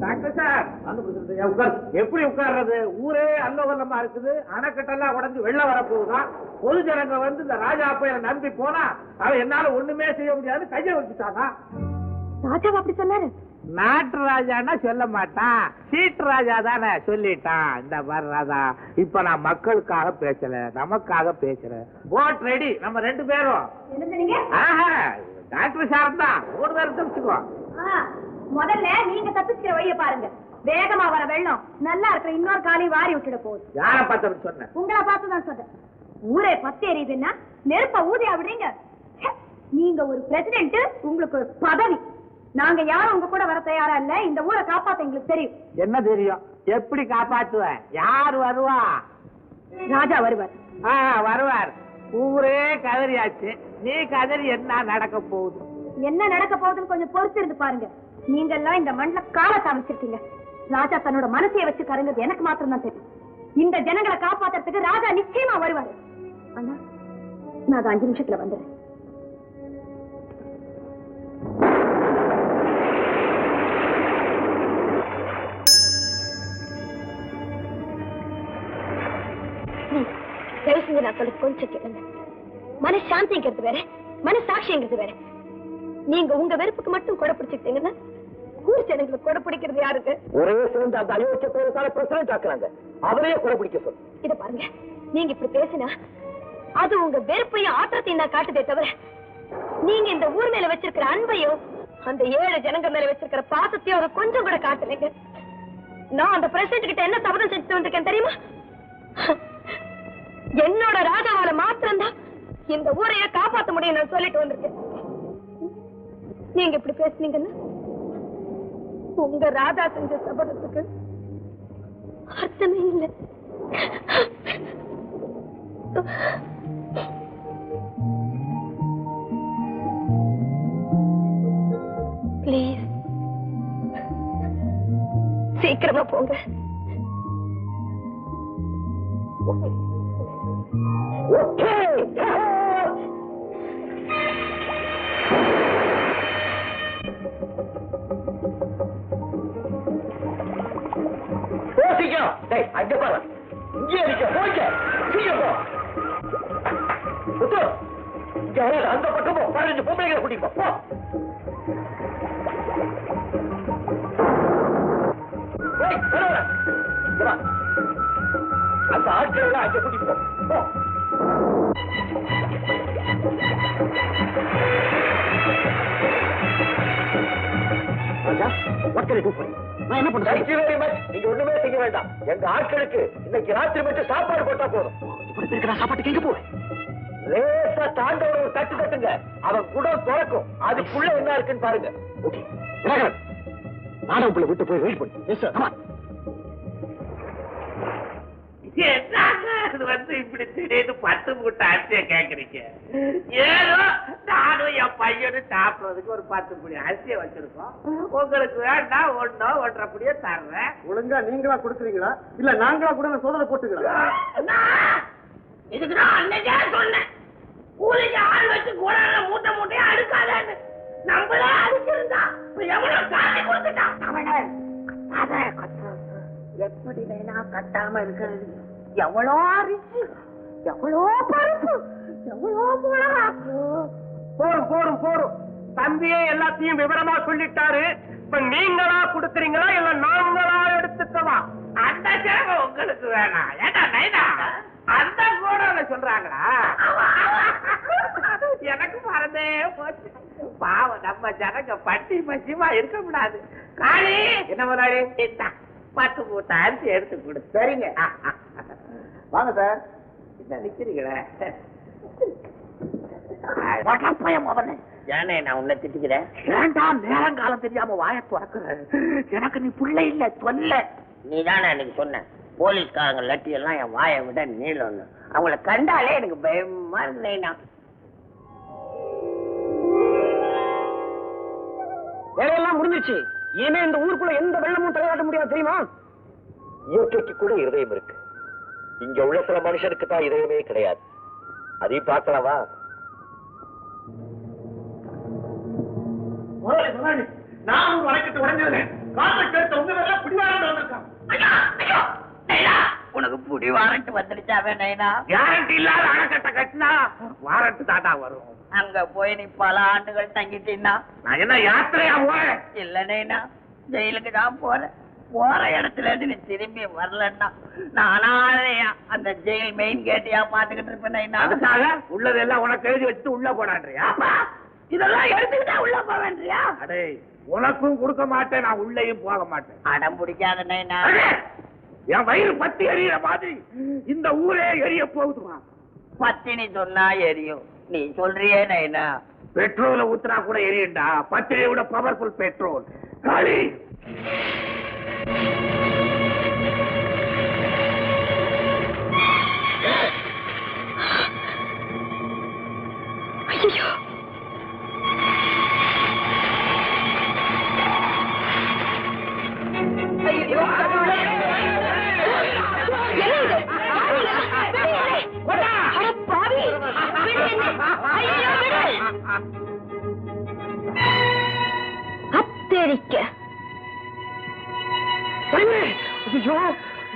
Doctor sir. உட்கார். எப்படி உட்கார்றது? ஊரே அல்லோகல்லமா இருக்குது. அணைக்கட்டெல்லாம் உடைஞ்சு வெள்ளம் வரப்போகுதான் பொது ஜனங்க வந்து இந்த ராஜா அப்பைய நம்பி போனா அவன் என்னால ஒண்ணுமே செய்ய முடியாது. கைய வச்சுட்டானா? ராஜாவா அப்படி சொன்னாரு? நாட்டு ராஜான்னா சொல்ல மாட்டான். சீட்டு ராஜா தானே சொல்லிட்டான். இந்த மாதிரி ராஜா. இப்ப நான் மக்களுக்காக பேசல நமக்காக பேசுறேன் போட் ரெடி நம்ம ரெண்டு பேரும். டாக்டர் சார் தான். மூணு பேரும் தப்பிச்சுக்கோ முதல்ல நீங்க தப்பிச்சுக்கிற வழிய பாருங்க. வேகமா வர வெள்ளம். நல்லா இருக்கிற இன்னொரு காலையும் வாரி விட்டுட போகுது. யார பார்த்து சொன்னேன் உங்களை பார்த்து தான் சொல்றேன் ஊரே பத்து எரியுதுன்னா நெருப்ப விடுறீங்க ச்சே, நீங்க ஒரு பிரசிடென்ட் உங்களுக்கு ஒரு பதவி. நாங்க யாரும் உங்க கூட வர தயாரா இல்ல. இந்த ஊரை காப்பாத்த எங்களுக்கு தெரியும். என்ன தெரியும்? எப்படி காப்பாத்துவ? யார் வருவா? ராஜா வருவார். ஆ, வருவார். ஊரே கதறியாச்சு. நீ கதறி என்ன நடக்க போகுது? என்ன நடக்க போகுதுன்னு கொஞ்சம் பொறுத்து இருந்து பாருங்க. நீங்க எல்லாம் இந்த மண்ணுல காலத்தை அமைச்சிருக்கீங்க ராஜா தன்னோட மனசைய வச்சு கருங்கிறது எனக்கு மாத்திரம் தான் தெரியும். இந்த ஜனங்களை காப்பாத்துறதுக்கு ராஜா நிச்சயமா வருவாரு. அண்ணா நான் அஞ்சு நிமிஷத்துல வந்துடுறேன். தயவு செஞ்சு நான் சொல்ல கொஞ்சம் கேளுங்க. மனசாந்திங்கிறது வேற மனசாட்சிங்கிறது வேற. நீங்க உங்க வெறுப்புக்கு மட்டும் கொடை பிடிச்சிட்டீங்கன்னா ஊர் ஜனங்களுக்கு கொடை பிடிக்கிறது யாருக்கு? ஒரே சேர்ந்து அந்த அயோக்கிய கோயிலுக்கான பிரசிடண்ட் ஆக்குறாங்க. அவரையே கூட பிடிக்க சொல்லு. இத பாருங்க. நீங்க இப்படி பேசினா அது உங்க வெறுப்பையும் ஆற்றத்தையும் தான் காட்டுதே தவிர நீங்க இந்த ஊர் மேல வச்சிருக்கிற அன்பையும் அந்த ஏழு ஜனங்க மேல வச்சிருக்கிற பாசத்தையும் கொஞ்சம் கூட காட்டலைங்க. நான் அந்த கிட்ட என்ன சபதம் செஞ்சுட்டு வந்திருக்கேன் தெரியுமா? என்னோட ராஜாவால மாத்திரம்தான் இந்த ஊரைய காப்பாத்த முடியும் நான் சொல்லிட்டு வந்திருக்கேன். நீங்க இப்படி பேசுனீங்கன்னா உங்க ராஜா செஞ்ச சபதத்துக்கு அர்த்தமே இல்லை. பிளீஸ் சீக்கிரமா போங்க. டேய் அங்க பாரு. இங்கே இருக்க போய்க்க. சீக்கிரம் போ. முத்து இங்க வராத அந்த பக்கம். போ பதினஞ்சு பொம்பளைகளை கூட்டிட்டு போ. போ. ஏய், வர, வர. இங்க வா. அந்த ஆட்களை எல்லாம் அங்க கூட்டிட்டு போ. போ. ராஜா what can I do for you? நான் என்ன much. நீங்க ஒண்ணுமே செய்ய வேண்டாம். எங்க ஆட்களுக்கு இன்னைக்கு ராத்திரி மட்டும் சாப்பாடு போட்டா போதும். இப்படி இருக்கிற சாப்பாட்டுக்கு எங்க போவேன்? லேசா தாண்ட ஒரு தட்டு தட்டுங்க. அவன் குடம் திறக்கும் அதுக்குள்ள என்ன இருக்குன்னு பாருங்க. ஓகே நானும் உங்களை விட்டு போய் வெயிட் பண்ணு. என்னங்க இது வந்து இப்படி திடீர்னு பத்து மூட்டை அரிசியை கேக்குறீங்க? ஏதோ நானும் என் பையனும் சாப்பிடுறதுக்கு ஒரு பத்து புடி அரிசியை வச்சிருக்கோம். உங்களுக்கு வேண்டாம் ஒன்னோ ஒன்றரை புடியோ தர்றேன். ஒழுங்கா நீங்களா கொடுக்குறீங்களா? இல்ல நாங்களா கூட சோதனை போட்டுக்கலாம்? இதுக்கு நான் அன்னைக்கே சொன்னேன். கூலிக்கு ஆள் வச்சு கூட மூட்டை மூட்டையா அடுக்காதேன்னு. நம்மளே அடிச்சிருந்தா எவ்வளவு காட்டி கொடுத்துட்டான். எப்படி வேணா கட்டாம இருக்கிறது. எவ்வளோ அரிசி எவ்வளோ பருப்பு எவ்வளோ மிளகா போரும் போரும் போரும். தம்பியே எல்லாத்தையும் விவரமா சொல்லிட்டாரு. இப்ப நீங்களா கொடுக்குறீங்களா இல்ல நாங்களா எடுத்துக்கவா? அந்த சேவை உங்களுக்கு வேணாம். ஏடா நைனா? அந்த கூட சொல்றாங்களா? எனக்கு மறந்தே போச்சு. பாவம் நம்ம ஜனங்க பட்டி பசிமா இருக்க கூடாது காளி என்ன முதலாளி? பத்து மூட்டை அரிசி எடுத்து கொடு. சரிங்க. வாங்க சார். என்ன நிக்கிறீங்களே? பயம் அவனே. ஏனே நான் உன்னை திட்டிக்கிறேன். வேண்டாம் நேரங்காலம் தெரியாம வாய திறக்கிற எனக்கு நீ புள்ள இல்ல சொல்ல நீ தானே எனக்கு சொன்ன. போலீஸ்காரங்க லட்டி எல்லாம் என் வாயை விட நீளம்னு. அவங்கள கண்டாலே எனக்கு பயமா இருந்தேனா வேலையெல்லாம் முடிஞ்சிருச்சு இனிமே இந்த ஊருக்குள்ள எந்த வெள்ளமும் தலையாட்ட முடியாது தெரியுமா? இயற்கைக்கு கூட இருதயம் இருக்கு. இங்க உள்ள சில மனுஷனுக்கு தான் இதயமே கிடையாது. அதையும் பார்க்கலாமா? உனக்கு புடி வாரண்ட் வந்துடுச்சாவே நைனா கேரண்ட் இல்லாத அணைக்கட்டை கட்டினா வாரண்ட் தாட்டா வரும். அங்க போய் நீ பல ஆண்டுகள் தங்கிட்டீன்னா? நான் என்ன யாத்திரையா போறேன்? இல்ல நைனா ஜெயிலுக்கு தான் போறேன். போற இடத்துல இருந்து நீ திரும்பி வரலன்னா நானாவே அந்த ஜெயில் மெயின் கேட்டியா பாத்துக்கிட்டு இருப்பேன் நைனா. உள்ளதெல்லாம் உனக்கு எழுதி வச்சுட்டு உள்ள போனான்றியா? இதெல்லாம் எடுத்துக்கிட்டா உள்ள போவேன்றியா? அடே உனக்கும் கொடுக்க மாட்டேன் நான் உள்ளேயும் போக மாட்டேன். அடம் பிடிக்காத நைனா. என் வயிறு பத்தி எரியிற மாதிரி இந்த ஊரே எரிய போகுதுமா? பத்தினி சொன்னா எரியும். நீ சொல்றியே நைனா. பெட்ரோல ஊத்துனா கூட எரியும்டா. பத்திரியை விட பவர்ஃபுல் பெட்ரோல் காளி ஐயோ ஐயோ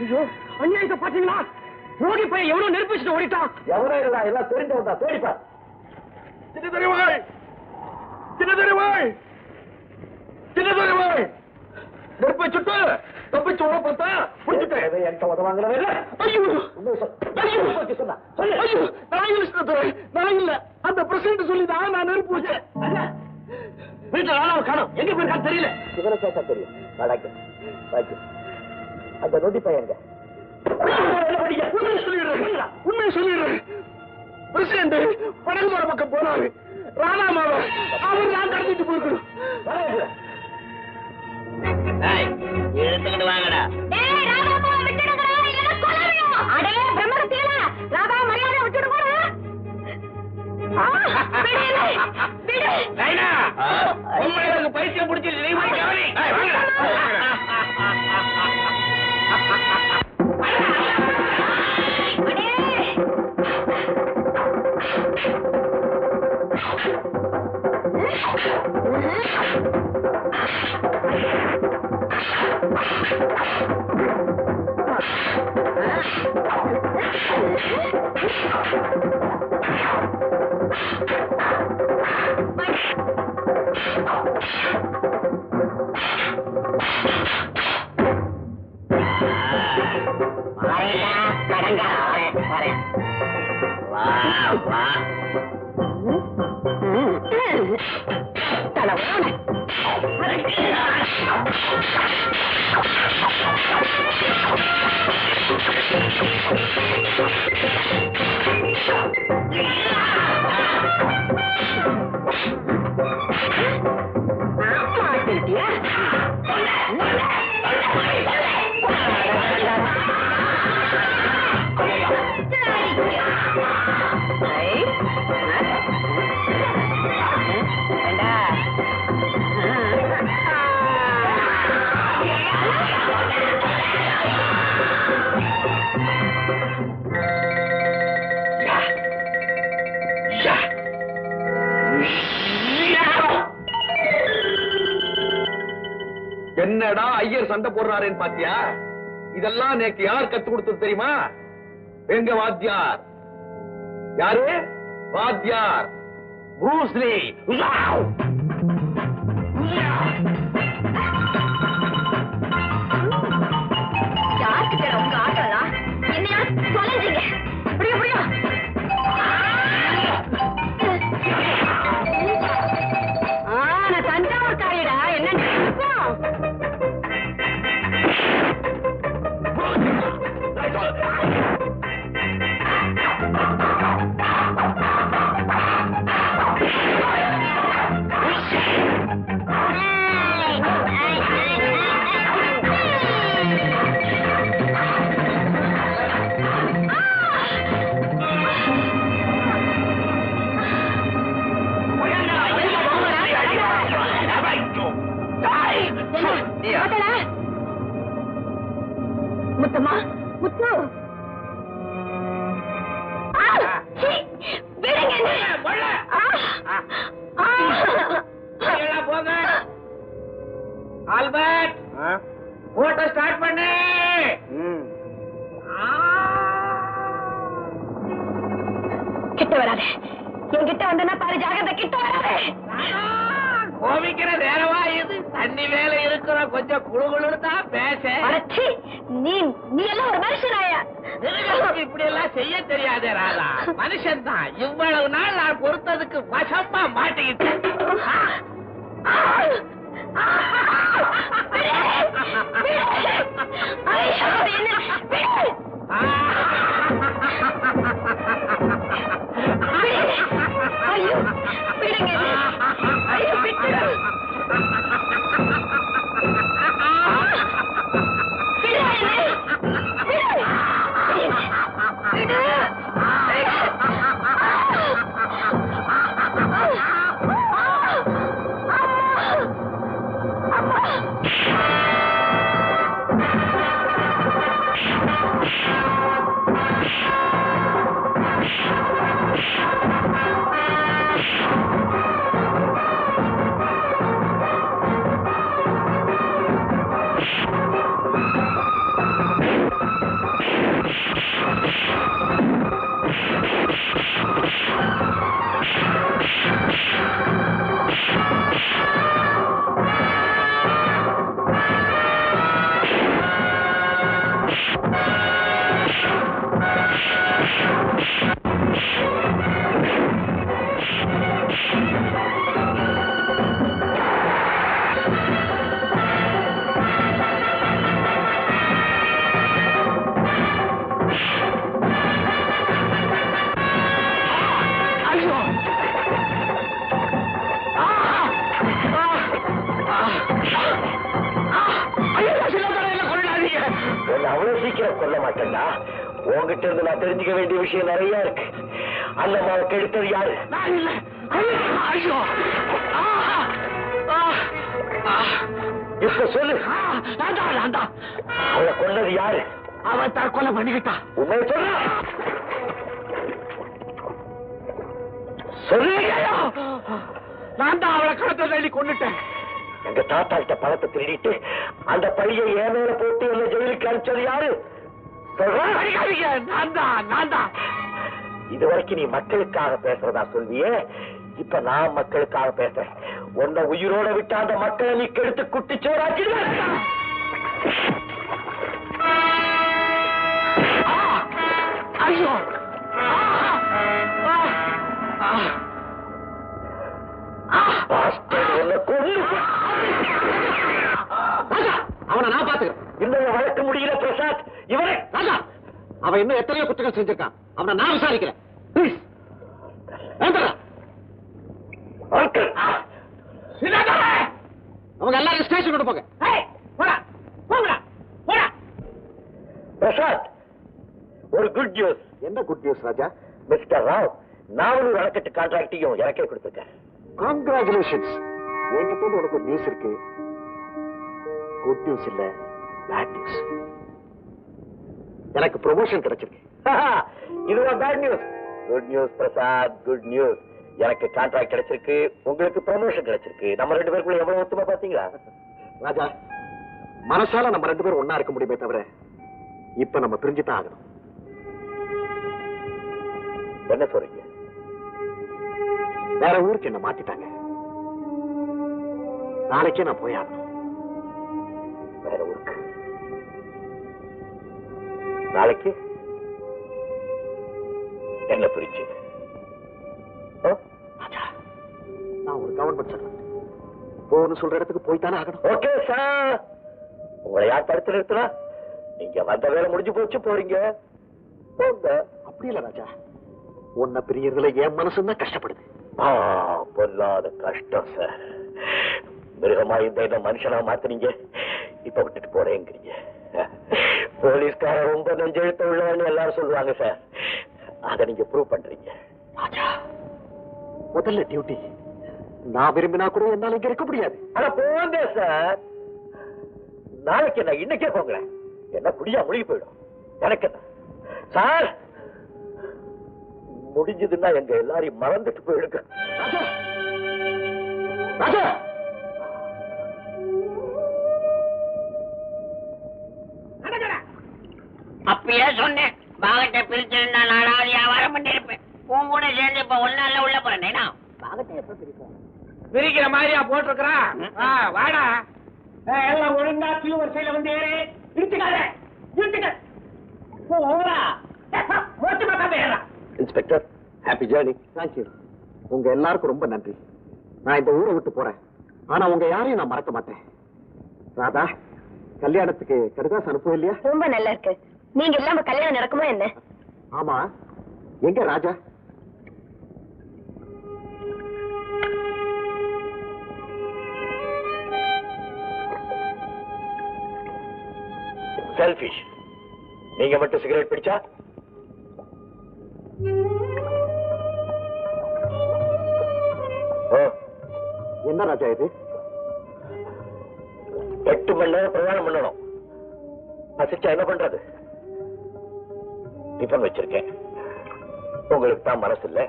ஐயோ அநியாயத்தை பாத்தீங்களா ஓடி போய் எவ்வளவு நெருப்பிச்சுட்டு ஓடிட்டான். எவ்வளவு எல்லாம் தெரிஞ்சவன் தான் தேடிப்பா சின்ன தெரிவாய் சின்ன தெரிவாய் சின்ன தெரிவாய் நெருப்பை சுட்டு தப்பிச்சு ஓட பார்த்தா பிடிச்சிட்டேன் என்கிட்ட உதவாங்களவே இல்ல? ஐயோ! சொன்னா சொல்லு. ஐயோ! நான் இல்ல நான் இல்ல. அந்த பிரசிடண்ட் சொல்லிதான் நான் நெருப்பு வச்சேன். வீட்டுல நாளாவை காணும். எங்க போயிருக்கான்னு தெரியல. இவரை கேட்டா தெரியும். அந்த நொடி பையங்க உண்மையை சொல்லிடுறேன். பிரசிடண்ட் படகுமர பக்கம் போனாரு. ராணாமாவ அவர் நான் கடத்திட்டு போயிருக்கணும் எடுத்துக்கிட்டு வாங்கடா. டேய், ராதாம்மாவை நீ போய் கவனி வரேன்டா, கடங்கா, Thank you. என்னடா ஐயர் சண்டை போடுறாருன்னு பாத்தியா? இதெல்லாம் நேக்கு யார் கத்து கொடுத்தது தெரியுமா? எங்க வாத்தியார்? யாரு? வாத்தியார். ப்ரூஸ்லி முத்தம்மா? முத்து! ஆ, சீ, விடுங்க. என்னை. ஆ, ஆ. போங்க. ஆல்பர்ட் போட்டோ ஸ்டார்ட் பண்ணு. கிட்ட வராத. என்கிட்ட வந்தனா பாரு ஜாகிரதை கிட்ட வராத. நேரமா இது. தண்ணி மேல இருக்கிற கொஞ்சம் குழுகுழுன்னு தான் பேச. நீ நீ எல்லாம் ஒரு மனுஷனாயா இப்படி எல்லாம் செய்ய தெரியாதே ராதா மனுஷன் தான் இவ்வளவு நாள் நான் பொறுத்ததுக்கு வசமா. ஐயோ, விடுங்க சீக்கிரம் கொல்ல மாட்டேன்டா. உன்கிட்ட இருந்து நான் தெரிஞ்சுக்க வேண்டிய விஷயம் நிறைய இருக்கு. அந்த மாவை கெடுத்தது யாரு? இப்ப சொல்லு. அவளை கொன்னது யாரு? அவன் தற்கொலை பண்ணிக்கிட்டான் உண்மையை சொல்லு சொல்லு நான் தான் அவளை கடத்த கொண்டுட்டேன் எங்க தாத்தா கிட்ட பணத்தை திருடிட்டு அந்த பையை என் மேல போட்டு என்ன ஜெயிலுக்கு அனுப்பிச்சது யாரு? இதுவரைக்கும் நீ மக்களுக்காக பேசுறதா சொல்வியே? இப்ப நான் மக்களுக்காக பேசுறேன். உன்னை உயிரோட விட்டு அந்த மக்களை நீ கெடுத்து குட்டிச்சோராக்கிடுவேன் ஆ, ஐயோ. அவனை நான் பாத்துக்கிறேன் இன்னும் வளர்க்க முடியல பிரசாத். இவனை ராஜா அவன் இன்னும் எத்தனையோ குற்றங்கள் செஞ்சிருக்கான். அவனை நான் விசாரிக்கிறேன். ப்ளீஸ்! அவங்க எல்லாரும் ஸ்டேஷன் கொண்டு போங்க. பிரசாத் ஒரு குட் நியூஸ் என்ன good news Raja? Mister Rao Navalur அணைக்கட்டு கான்ட்ராக்டையும் எனக்கே கொடுத்துருக்கேன் காங்கிராச்சுலேஷன்ஸ் என்கிட்ட இருந்து உனக்கு ஒரு நியூஸ் இருக்கு. குட் நியூஸ் இல்ல பேட் நியூஸ் எனக்கு ப்ரொமோஷன் கிடைச்சிருக்கு. இதுவா bad news good news Prasad good news எனக்கு கான்ட்ராக்ட் கிடைச்சிருக்கு. உங்களுக்கு ப்ரொமோஷன் கிடைச்சிருக்கு. நம்ம ரெண்டு பேருக்குள்ள எவ்வளவு ஒத்துமா பாத்தீங்களா? ராஜா மனசால நம்ம ரெண்டு பேரும் ஒன்னா இருக்க முடியுமே தவிர இப்ப நம்ம பிரிஞ்சுதான் ஆகணும். என்ன சொல்றீங்க? வேற ஊருக்கு என்ன மாத்திட்டாங்க. நாளைக்கே நான் போய் வேற ஊருக்கு. நாளைக்கு என்ன பிரிச்சு நான் ஒரு கவர்மெண்ட் சர்வெண்ட் போன்னு சொல்ற இடத்துக்கு போய்தானே ஆகணும். Okay sir. உங்களை யார் தடுத்து நிறுத்தினா? நீங்க வந்த வேலை முடிஞ்சு போச்சு போறீங்க. போங்க. அப்படி இல்ல ராஜா. உன்னை பிரியறதுல என் மனசுன்னா கஷ்டப்படுது. பொல்லாத கஷ்டம் சார் மிருகமா இருந்த என்ன மனுஷனா மாத்துனீங்க? இப்ப விட்டுட்டு போறேங்கிறீங்க. போலீஸ்கார ரொம்ப நெஞ்செழுத்த உள்ளவன்னு எல்லாரும் சொல்லுவாங்க சார் அதை நீங்க ப்ரூவ் பண்றீங்க. முதல்ல டியூட்டி நான் விரும்பினா கூட என்னால இங்க இருக்க முடியாது. ஆனா போங்க சார் நாளைக்கு என்ன இன்னைக்கே போங்களேன். என்ன குடியா முழுகி போயிடும். எனக்கு என்ன? சார் முடிஞ்சதுன்னா எங்க எல்லாரையும் மறந்துட்டு போயிடுங்க. அப்பயே சொன்னேன் பாகத்தை பிரிச்சிருந்தா நாலாவது வியாபாரம் பண்ணிருப்பேன். உன் கூட சேர்ந்து இப்ப ஒன்னால உள்ள போறேன்னா பாகத்தை எப்ப பிரிப்போம்? பிரிக்கிற மாதிரியா போட்டிருக்கிறான் வாடா. எல்லாம் ஒழுங்கா கிலோ வரிசையில வந்து பிரிச்சுக்காத பிரிச்சுக்க போடா. மோசமா தான் இன்ஸ்பெக்டர். ஹாப்பி ஜேர்னி தேங்க்யூ உங்க எல்லாருக்கும் ரொம்ப நன்றி. நான் இந்த ஊரை விட்டு போறேன். ஆனா உங்க யாரையும் நான் மறக்க மாட்டேன். ராதா கல்யாணத்துக்கு கடுதாஸ் அனுப்பவும் இல்லையா? ரொம்ப நல்லா இருக்கு. நீங்க இல்லாம கல்யாணம் நடக்குமா என்ன? ஆமா. எங்க ராஜா? செல்ஃபிஷ் நீங்க மட்டும் சிகரெட் பிடிச்சா என்ன ராஜா இது? எட்டு மணி நேரம் பிரயாணம் பண்ணணும். பசிச்சா என்ன பண்றது? டிஃபன் வச்சிருக்கேன். உங்களுக்கு தான் மனசு இல்ல.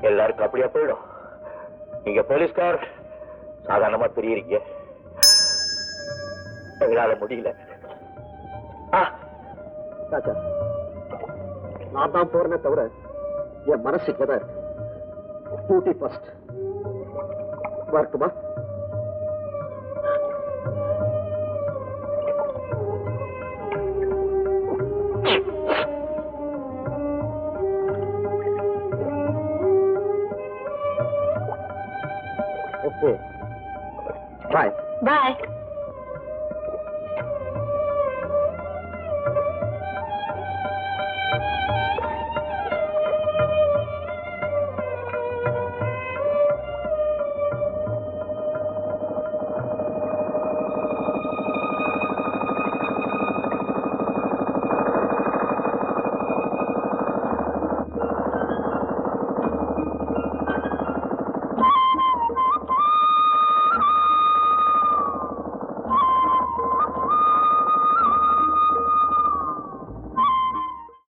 எல்லாருக்கும் அப்படியா போயிடும். நீங்க போலீஸ்கார் சாதாரணமா தெரியுறீங்க எங்களால முடியல. ராஜா நான் தான் போறேனே தவிர என் மனசு இங்கதான் இருக்கு. டியூட்டி ஃபர்ஸ்ட் வரட்டுமா